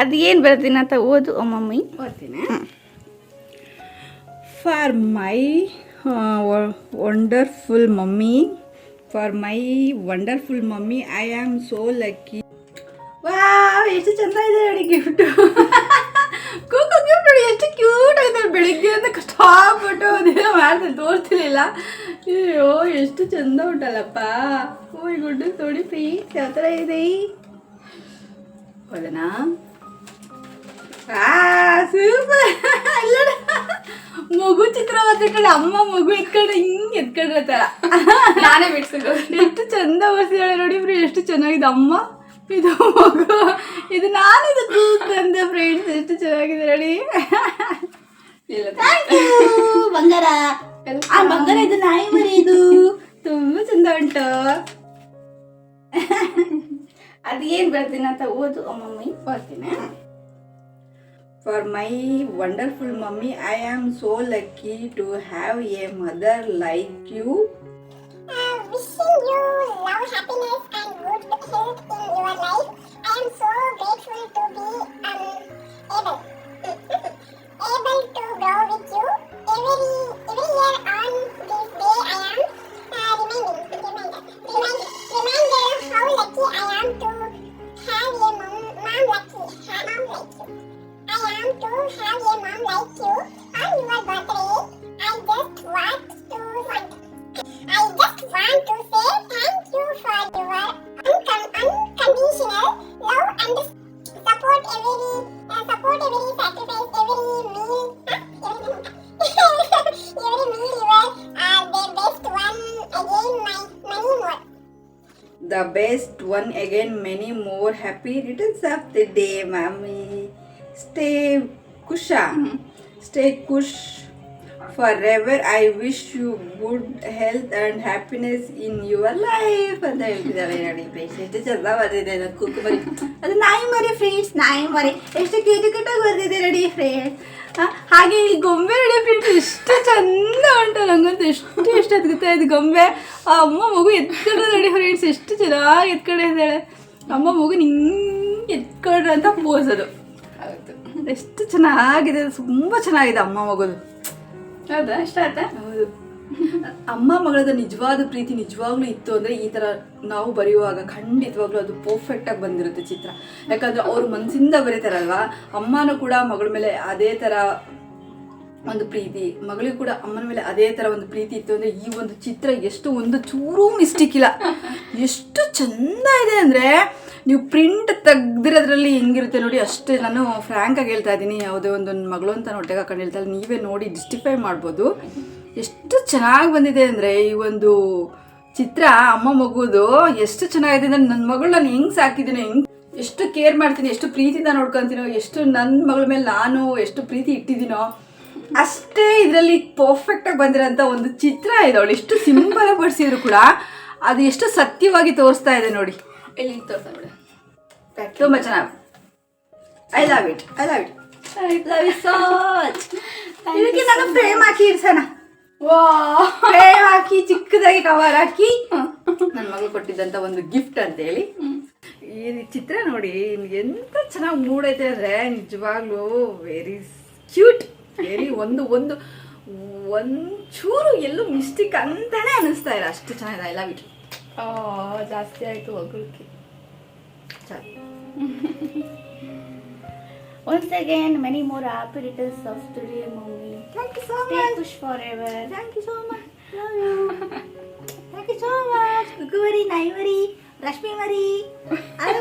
ಅದೇನು ಏನು ಬರ್ತೀನಿ ಅಂತ ಓದು. ಅಮ್ಮಮ್ಮಿ. ಮಮ್ಮಿ ಓದ್ತೀನಿ for my wonderful mommy for my wonderful mommy I am so lucky ವಾ ಎಷ್ಟು ಚಂದ ಇದೆ ನೋಡಿ ಗಿಫ್ಟು ಕೂಕು ಗಿಫ್ಟ್ ನೋಡಿ, ಎಷ್ಟು ಕ್ಯೂಟ್ ಆಗಿದೆ ಬೆಳಿಗ್ಗೆ ಅಂತ ಕಷ್ಟಪಟ್ಟು ಅದೇನೋ ಮಾಡಿದೆ ತೋರ್ತಿರ್ಲಿಲ್ಲ ಅಯ್ಯೋ, ಎಷ್ಟು ಚಂದ ಉಂಟಲ್ಲಪ್ಪ. ಓಯ್ ಗುಡ್ಡು ನೋಡಿ ಪ್ಲೀಸ್ ಯಾವ ಥರ ಇದೆ. ಹೌದನಾ ಸೂಪರ್ ಇಲ್ಲ ಮಗು ಚಿತ್ರ ಬರ್ತಿಟ್ಟಾಳೆ ಅಮ್ಮ ಮಗು ಎತ್ಕೊಂಡ್ರೆ ಹಿಂಗ್ ಎತ್ಕೊಂಡ್ರೆ ತರ ನಾನೇ ಬಿಡ್ಸಿದ್ದು. ಎಷ್ಟು ಚಂದ ಬರ್ಸಿದಾಳೆ ನೋಡಿ ಫ್ರೀ ಎಷ್ಟು ಚೆನ್ನಾಗಿದೆ. ಅಮ್ಮ ಇದು ಮಗು. ಇದು ನಾನಿದು ತಂದ ಫ್ರೆಂಡ್ಸ್ ಎಷ್ಟು ಚೆನ್ನಾಗಿದೆ ನೋಡಿ. ಇಲ್ಲ. ಬಂಗಾರ. ಆ ಬಂಗಾರ ಇದು ನಾಯಿ ಮರಿ ಇದು. ತುಂಬಾ ಚಂದ ಉಂಟು. ಅದು ಏನು ಬರ್ತೀನಿ ಅಂತ ಓದು. ಅಮ್ಮಮ್ಮಿ mommy For my wonderful mommy, I am so lucky to have a mother like you. Uh, you love, happiness, and good health in your life. I am so grateful to be um, able able to grow with you every every year on this day. I am uh, reminding how lucky I am to have a mom, mom like you, mom like you. I am to have a mom like you. On your birthday, I just want to want I just want to say thank you for your uncon- unconditional love and support every uh, support every sacrifice every meal huh? every, every meal you are uh, the best one again my many more the best one again many more happy returns of the day mommy stay stay Kush forever I wish you good health and happiness in your life ಅಂತ ಹೇಳ್ತಿದ್ದಾಳೆ ನೋಡಿ ಫ್ರೆಂಡ್ಸ್ ಎಷ್ಟು ಚೆಂದ ಬರ್ತಿದೆ ನನ್ನ ಕುಕ್ ಮರಿ ಅದು ನಾಯಿ ಮರಿ ಫ್ರೆಂಡ್ಸ್ ನಾಯಿ ಮರಿ. ಎಷ್ಟು ಕ್ಯೂಟ್ ಕೆಟ್ಟಾಗಿ ಬರ್ತಿದೆ ನೋಡಿ ಫ್ರೆಂಡ್ಸ್ ಹಾಗೆ ಈ ಗೊಂಬೆ ರೆಡಿ ಫ್ರೆಂಡ್ಸ್ ಎಷ್ಟು ಚೆಂದ ಉಂಟು. ನಂಗಂತೂ ಎಷ್ಟು ಇಷ್ಟ ಎತ್ಕೊತಾ ಇದು ಗೊಂಬೆ. ಆ ಅಮ್ಮ ಮಗು ಎತ್ಕೊಂಡ್ರೆ ನೋಡಿ ಫ್ರೆಂಡ್ಸ್ ಎಷ್ಟು ಚೆನ್ನಾಗಿ ಎತ್ಕೊಂಡಿದ್ದಾಳೆ ಅಮ್ಮ ಮಗು ನಿಂಗೆ ಎತ್ಕೊಂಡ್ರೆ ಅಂತ ಪೋಸ್ ಅದು. ಎಷ್ಟು ಚೆನ್ನಾಗಿದೆ ತುಂಬ ಚೆನ್ನಾಗಿದೆ ಅಮ್ಮ ಮಗಳು. ಹೌದಾ? ಇಷ್ಟ ಆಯ್ತಾ? ಹೌದು. ಅಮ್ಮ ಮಗಳದ ನಿಜವಾದ ಪ್ರೀತಿ ನಿಜವಾಗ್ಲೂ ಇತ್ತು ಅಂದರೆ ಈ ಥರ ನಾವು ಬರೆಯುವಾಗ ಖಂಡಿತವಾಗ್ಲೂ ಅದು ಪರ್ಫೆಕ್ಟಾಗಿ ಬಂದಿರುತ್ತೆ ಚಿತ್ರ. ಯಾಕಂದರೆ ಅವ್ರ ಮನಸ್ಸಿಂದ ಬರೀತಾರಲ್ವಾ? ಅಮ್ಮನೂ ಕೂಡ ಮಗಳ ಮೇಲೆ ಅದೇ ಥರ ಒಂದು ಪ್ರೀತಿ. ಮಗಳಿಗೂ ಕೂಡ ಅಮ್ಮನ ಮೇಲೆ ಅದೇ ಥರ ಒಂದು ಪ್ರೀತಿ ಇತ್ತು ಅಂದರೆ ಈ ಒಂದು ಚಿತ್ರ ಎಷ್ಟು ಒಂದು ಚೂರೂ ಮಿಸ್ಟೇಕ್ ಇಲ್ಲ. ಎಷ್ಟು ಚಂದ ಇದೆ ಅಂದರೆ ನೀವು ಪ್ರಿಂಟ್ ತೆಗ್ದಿರೋದ್ರಲ್ಲಿ ಹೆಂಗಿರುತ್ತೆ ನೋಡಿ, ಅಷ್ಟೇ ನಾನು ಫ್ರ್ಯಾಂಕಾಗಿ ಹೇಳ್ತಾ ಇದ್ದೀನಿ. ಯಾವುದೇ ಒಂದು ಮಗಳು ಅಂತ ಹೊಟ್ಟೆಗೆ ಹಾಕೊಂಡು ಹೇಳ್ತಾ ನೀವೇ ನೋಡಿ ಡಿಸ್ಟಿಫೈ ಮಾಡ್ಬೋದು. ಎಷ್ಟು ಚೆನ್ನಾಗಿ ಬಂದಿದೆ ಅಂದರೆ ಈ ಒಂದು ಚಿತ್ರ ಅಮ್ಮ ಮಗುದು ಎಷ್ಟು ಚೆನ್ನಾಗಿದೆ ಅಂದರೆ ನನ್ನ ಮಗಳು ನಾನು ಹೆಂಗೆ ಸಾಕಿದ್ದೀನಿ ಹೆಂಗೆ ಎಷ್ಟು ಕೇರ್ ಮಾಡ್ತೀನಿ, ಎಷ್ಟು ಪ್ರೀತಿಯಿಂದ ನೋಡ್ಕೊತೀನೋ, ಎಷ್ಟು ನನ್ನ ಮಗಳ ಮೇಲೆ ನಾನು ಎಷ್ಟು ಪ್ರೀತಿ ಇಟ್ಟಿದ್ದೀನೋ. ಅಷ್ಟೇ ಇದರಲ್ಲಿ ಪರ್ಫೆಕ್ಟಾಗಿ ಬಂದಿರೋಂಥ ಒಂದು ಚಿತ್ರ ಇದೆ ಅವಳು. ಎಷ್ಟು ಸಿಂಪಲ್ ಆಗಿ ಬಡಿಸಿದ್ರು ಕೂಡ ಅದು ಎಷ್ಟು ಸತ್ಯವಾಗಿ ತೋರಿಸ್ತಾ ಇದೆ ನೋಡಿ. ಇಲ್ಲಿ ತೋರಿಸ್ತಾ ಬಿಡು. ತುಂಬ ಚೆನ್ನಾಗಿ. I love it I love it I love it so ಇದಕ್ಕೆ ನಾನು ಫ್ರೇಮ್ ಹಾಕಿ ಇಡ್ಸೋಣ? ವಾ ಫ್ರೇಮ್ ಹಾಕಿ ಚಿಕ್ಕದಾಗಿ ಕವರ್ ಹಾಕಿ. ನನ್ನ ಮಗಳು ಕೊಟ್ಟಿದ್ದಂಥ ಒಂದು ಗಿಫ್ಟ್ ಅಂತೇಳಿ. ಈ ಚಿತ್ರ ನೋಡಿ ಎಂತ ಚೆನ್ನಾಗಿ ಮೂಡೈತೆ ಅಂದರೆ ನಿಜವಾಗ್ಲೂ ವೆರಿ ಕ್ಯೂಟ್ ವೆರಿ ಒಂದು ಒಂದು ಒಂಚೂರು ಎಲ್ಲೂ ಮಿಸ್ಟೇಕ್ ಅಂತಾನೆ ಅನಿಸ್ತಾ ಇಲ್ಲ. ಅಷ್ಟು ಚೆನ್ನಾಗಿದೆ. ಐ ಲವ್ ಇಟ್ ಆ, ಜಾಸ್ತಿ ಆಯ್ತು ಹೊಗಳಕ್ಕೆ Once again, many more happy returns of today, day, mommy. Thank you so Stay much push forever. Thank you so much Love you. Thank you so much ಕುಕ್ಕುವರಿ ನೈವರಿ ರಶ್ಮಿ ಮರಿ ಅಳು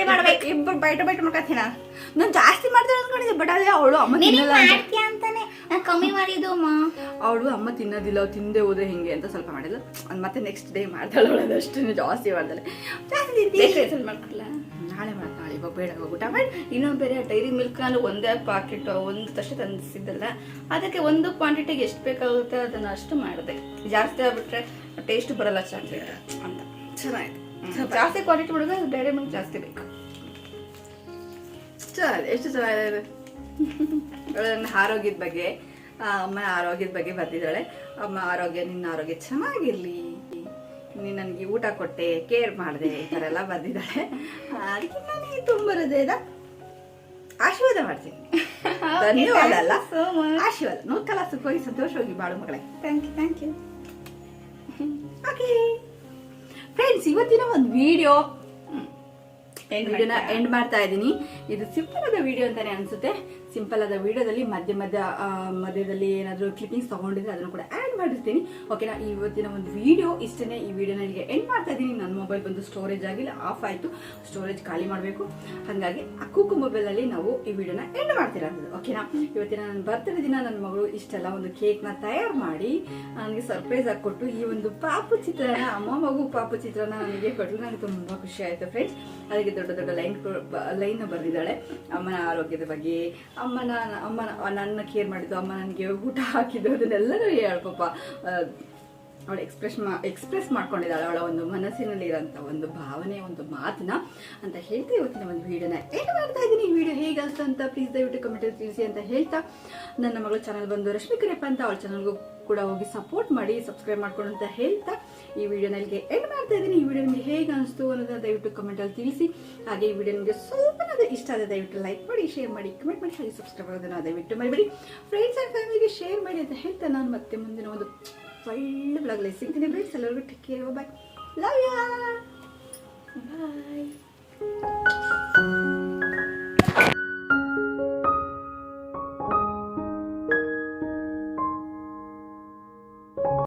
ಖಾಲಿ ಮಾಡ್ಬೇಕು. ಇಬ್ಬರು ಬೈಟ ಬೈಟ ಮಾಡ್ಕೊತೀನ ನಾನು ಜಾಸ್ತಿ ಮಾಡ್ತಾಳೆ ಅನ್ಕೊಂಡಿದ್ದೆ ಬಟ್ ಅದೇ ಅವಳು ಅಮ್ಮ ನೀನು ತಿನ್ನಲ್ಲ. ಮಾಡ್ತೀಯ ಅಂತಾನೆ. ನಾನು ಕಮ್ಮಿ ಮಾಡಿದ್ದು ಅಮ್ಮ. ಅವಳು ಅಮ್ಮ ತಿನ್ನೋದಿಲ್ಲ ತಿಂದೆ ಹೋದ್ರೆ ಹಿಂಗೆ ಅಂತ ಸ್ವಲ್ಪ ಮಾಡಿದ್ಲು ಅದು ಮತ್ತೆ ನೆಕ್ಸ್ಟ್ ಡೇ ಮಾಡ್ತಾಳೆ ಅವಳು ಅದಷ್ಟು ಜಾಸ್ತಿ ಮಾಡ್ತಾಳೆ ಜಾಸ್ತಿ ತಿಂತಿ. ಡೆಕೋರೇಷನ್ ನಾಳೆ ಮಾಡ್ತಾಳೆ ಇವಾಗ ಬೇಡ ಊಟ ಮಾಡಿ. ಇನ್ನೊಂದು ಬೇರೆ ಡೈರಿ ಮಿಲ್ಕ್ ನಾನು ಒಂದೇ ಪಾಕೆಟ್ ಒಂದು ತಷ್ಟು ತಂದಿಸಿದ್ದಲ್ಲ ಅದಕ್ಕೆ ಒಂದು ಕ್ವಾಂಟಿಟಿಗೆ ಎಷ್ಟು ಬೇಕಾಗುತ್ತೆ ಅದನ್ನು ಅಷ್ಟು ಮಾಡಿದೆ. ಜಾಸ್ತಿ ಆಗ್ಬಿಟ್ರೆ ಟೇಸ್ಟ್ ಬರಲ್ಲ ಚಾಕ್ಲೇಟ್ ಅಂತ. ಚೆನ್ನಾಗಿದೆ. ಜಾಸ್ತಿ ಕ್ವಾಂಟಿಟಿ ಮಾಡಿದ್ರೆ ಡೈರಿ ಮಿಲ್ಕ್ ಜಾಸ್ತಿ ಬೇಕು. ಸರ್ ಎಷ್ಟು ಚೆನ್ನಾಗಿದೆ ನನ್ನ ಆರೋಗ್ಯದ ಬಗ್ಗೆ ಅಮ್ಮ ಅಮ್ಮನ ಆರೋಗ್ಯದ ಬಗ್ಗೆ ಬರ್ತಿದ್ದಾಳೆ ಅಮ್ಮ ಆರೋಗ್ಯ ನಿನ್ನ ಆರೋಗ್ಯ ಚೆನ್ನಾಗಿರ್ಲಿ. ನೀನು ನನಗೆ ಊಟ ಕೊಟ್ಟೆ ಕೇರ್ ಮಾಡಿದೆ ಈ ಥರ ಎಲ್ಲ ಬಂದಿದ್ದಾಳೆ ಅದಕ್ಕೆ ನನಗೆ ತುಂಬ ಹೃದಯದ ಆಶೀರ್ವಾದ ಮಾಡ್ತೀನಿ. ಧನ್ಯವಾದ ಅಲ್ಲ ಆಶೀರ್ವಾದ. ನೂಕಲ ಸುಖವಾಗಿ ಸಂತೋಷವಾಗಿ ಬಾಳು ಮಗಳೇ. Thank you thank you okay friends ಇವತ್ತಿನ ಒಂದು ವಿಡಿಯೋ ವಿಡಿಯೋನ? ಎಂಡ್ ಮಾಡ್ತಾ ಇದ್ದೀನಿ ಇದು ಸಿಂಪಲ್ ಆದ ವಿಡಿಯೋ ಅಂತಾನೆ ಅನ್ಸುತ್ತೆ ಸಿಂಪಲ್ ಆದ ವಿಡಿಯೋದಲ್ಲಿ ಮಧ್ಯ ಮಧ್ಯ ಮಧ್ಯದಲ್ಲಿ ಏನಾದರೂ ಕ್ಲಿಪ್ಪಿಂಗ್ಸ್ ತೊಗೊಂಡಿದ್ರೆ ಅದನ್ನು ಕೂಡ ಆ್ಯಡ್ ಮಾಡಿರ್ತೀನಿ. ಓಕೆನಾ ಇವತ್ತಿನ ಒಂದು ವಿಡಿಯೋ ಇಷ್ಟೇ ಈ ವಿಡಿಯೋನ ಇಲ್ಲಿಗೆ ಎಂಡ್ ಮಾಡ್ತಾ ಇದ್ದೀನಿ. ನನ್ನ ಮೊಬೈಲ್ ಬಂದು ಸ್ಟೋರೇಜ್ ಆಗಿಲ್ಲ ಆಫ್ ಆಯಿತು. ಸ್ಟೋರೇಜ್ ಖಾಲಿ ಮಾಡಬೇಕು. ಹಾಗಾಗಿ ಅಕ್ಕೂಕು ಮೊಬೈಲಲ್ಲಿ ನಾವು ಈ ವಿಡಿಯೋನ ಎಂಡ್ ಮಾಡ್ತಿರೋದು. ಓಕೆನಾ ಇವತ್ತಿನ ನನ್ನ ಬರ್ತ್ಡೇ ದಿನ, ನನ್ನ ಮಗಳು ಇಷ್ಟೆಲ್ಲ ಒಂದು ಕೇಕ್ನ ತಯಾರು ಮಾಡಿ, ನನಗೆ ಸರ್ಪ್ರೈಸ್ ಆಗಿ ಕೊಟ್ಟು ಈ ಒಂದು ಪಾಪು ಚಿತ್ರನ, ಅಮ್ಮ ಮಗು ಪಾಪು ಚಿತ್ರನ ನನಗೆ ಕೊಟ್ಟರೆ ನನಗೆ ತುಂಬ ಖುಷಿ ಆಯಿತು ಫ್ರೆಂಡ್ಸ್ ಅದಕ್ಕೆ ದೊಡ್ಡ ದೊಡ್ಡ ಲೈನ್ ಲೈನ್ ಬರೆದಿದ್ದಾಳೆ. ಅಮ್ಮನ ಆರೋಗ್ಯದ ಬಗ್ಗೆ ಅಮ್ಮನ ಅಮ್ಮನ ನನ್ನ ಕೇರ್ ಮಾಡಿದ್ದು ಅಮ್ಮ ನನಗೆ ಊಟ ಹಾಕಿದ್ದು ಅದನ್ನೆಲ್ಲರೂ ಹೇಳ್ ಪಾಪ. ಅವಳು ಎಕ್ಸ್ಪ್ರೆಸ್ ಮಾ ಎಕ್ಸ್ಪ್ರೆಸ್ ಮಾಡ್ಕೊಂಡಿದ್ದಾಳೆ. ಅವಳ ಒಂದು ಮನಸ್ಸಿನಲ್ಲಿ ಇರೋಂಥ ಒಂದು ಭಾವನೆ, ಒಂದು ಮಾತನ್ನ ಅಂತ ಹೇಳ್ತಾ ಇವತ್ತಿನ ಒಂದು ವಿಡಿಯೋನ ಏನು ಮಾಡ್ತಾ ಇದ್ದೀನಿ. ಈ ವಿಡಿಯೋ ಹೇಗೆ ಅನ್ಸ್ತು ಅಂತ ಪ್ಲೀಸ್ ದಯವಿಟ್ಟು ಕಮೆಂಟಲ್ಲಿ ತಿಳಿಸಿ ಅಂತ ಹೇಳ್ತಾ, ನನ್ನ ಮಗಳ ಚಾನಲ್ ಬಂದು ರಶ್ಮಿ ಕರೆಪ್ಪ ಅಂತ ಅವಳ ಚಾನಲ್ಗೂ ಕೂಡ ಹೋಗಿ ಸಪೋರ್ಟ್ ಮಾಡಿ ಸಬ್ಸ್ಕ್ರೈಬ್ ಮಾಡ್ಕೊಂಡು ಅಂತ ಹೇಳ್ತಾ ಈ ವಿಡಿಯೋ ನನಗೆ ಎಂಡ್ ಮಾಡ್ತಾ ಇದ್ದೀನಿ. ಈ ವಿಡಿಯೋ ನಿಮಗೆ ಹೇಗೆ ಅನಿಸ್ತು ಅನ್ನೋದನ್ನ ದಯವಿಟ್ಟು ಕಮೆಂಟಲ್ಲಿ ತಿಳಿಸಿ. ಹಾಗೆ ಈ ವಿಡಿಯೋ ನಿಮಗೆ ಸ್ವಲ್ಪ ಇಷ್ಟ ಆದರೆ ದಯವಿಟ್ಟು ಲೈಕ್ ಮಾಡಿ ಶೇರ್ ಮಾಡಿ ಕಮೆಂಟ್ ಮಾಡಿ, ಹಾಗೆ ಸಬ್ಸ್ಕ್ರೈಬ್ ಆಗೋದನ್ನು ದಯವಿಟ್ಟು ಮಾಡಿಬಿಡಿ ಫ್ರೆಂಡ್ಸ್ ಆ್ಯಂಡ್ ಫ್ಯಾಮಿಲಿಗೆ ಶೇರ್ ಮಾಡಿ ಅಂತ ಹೇಳ್ತಾ ನಾನು ಮತ್ತೆ ಮುಂದಿನ ಒಂದು ಒಳ್ಳೆ ಬ್ಲಾಗ್ಲೇ ಸಿಗ್ತೀನಿ ಫ್ರೆಂಡ್ಸ್ ಎಲ್ಲರಿಗೂ take care bye love ya bye